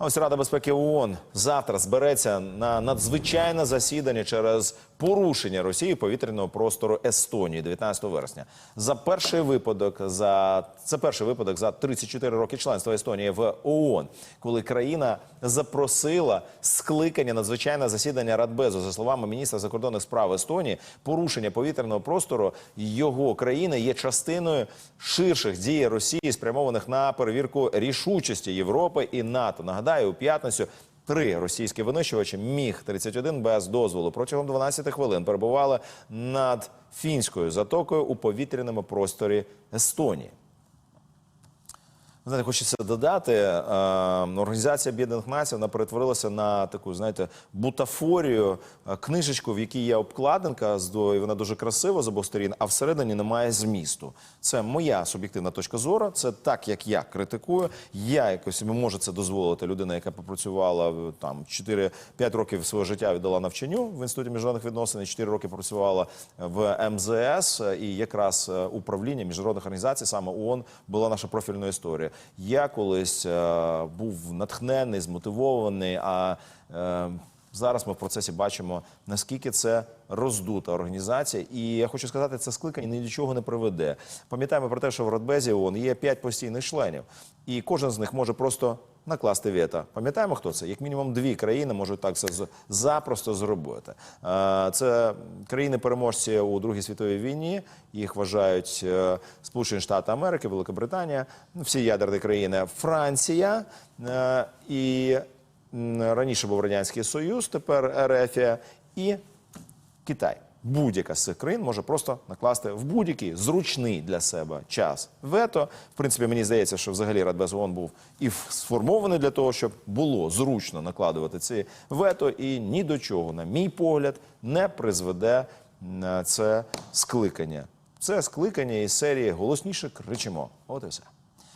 Ось Рада безпеки ООН завтра збереться на надзвичайне засідання через порушення Росії повітряного простору Естонії 19 вересня. За перший випадок за це перший випадок за 34 роки членства Естонії в ООН, коли країна запросила скликання надзвичайне засідання Радбезу. За словами міністра закордонних справ Естонії, порушення повітряного простору його країни є частиною ширших дій Росії, спрямованих на перевірку рішучості Європи і НАТО. Нагадаю, у п'ятницю. Три російські винищувачі міг 31 без дозволу протягом 12 хвилин перебували над фінською затокою у повітряному просторі Естонії. Знаєте, хочеться додати, е, Організація Об'єднаних Націй вона перетворилася на таку, знаєте, бутафорію, е, книжечку, в якій є обкладинка, з до- і вона дуже красива з обох сторін, а всередині немає змісту. Це моя суб'єктивна точка зору. Це так, як я критикую. Я якось собі можу це дозволити. Людина, яка попрацювала там 4-5 років свого життя віддала навчанню в інституті міжнародних відносин, і 4 роки працювала в МЗС е, і якраз е, управління міжнародних організацій, саме ООН, була наша профільна історія. Я колись е, був натхнений, змотивований. А е, зараз ми в процесі бачимо наскільки це роздута організація. І я хочу сказати, це скликання ні до чого не приведе. Пам'ятаємо про те, що в Радбезі ООН є п'ять постійних членів, і кожен з них може просто накласти вето. Пам'ятаємо, хто це? Як мінімум дві країни можуть так це запросто зробити. Е, Це країни-переможці у Другій світовій війні. Їх вважають е, Сполучені Штати Америки, Велика Британія, ну, всі ядерні країни, Франція е, і раніше був Радянський Союз, тепер РФ і Китай. Будь-яка з цих країн може просто накласти в будь-який зручний для себе час вето. В принципі, мені здається, що взагалі Радбез ООН був і сформований для того, щоб було зручно накладувати ці вето, і ні до чого, на мій погляд, не призведе це скликання. Це скликання із серії голосніше кричимо. От і все.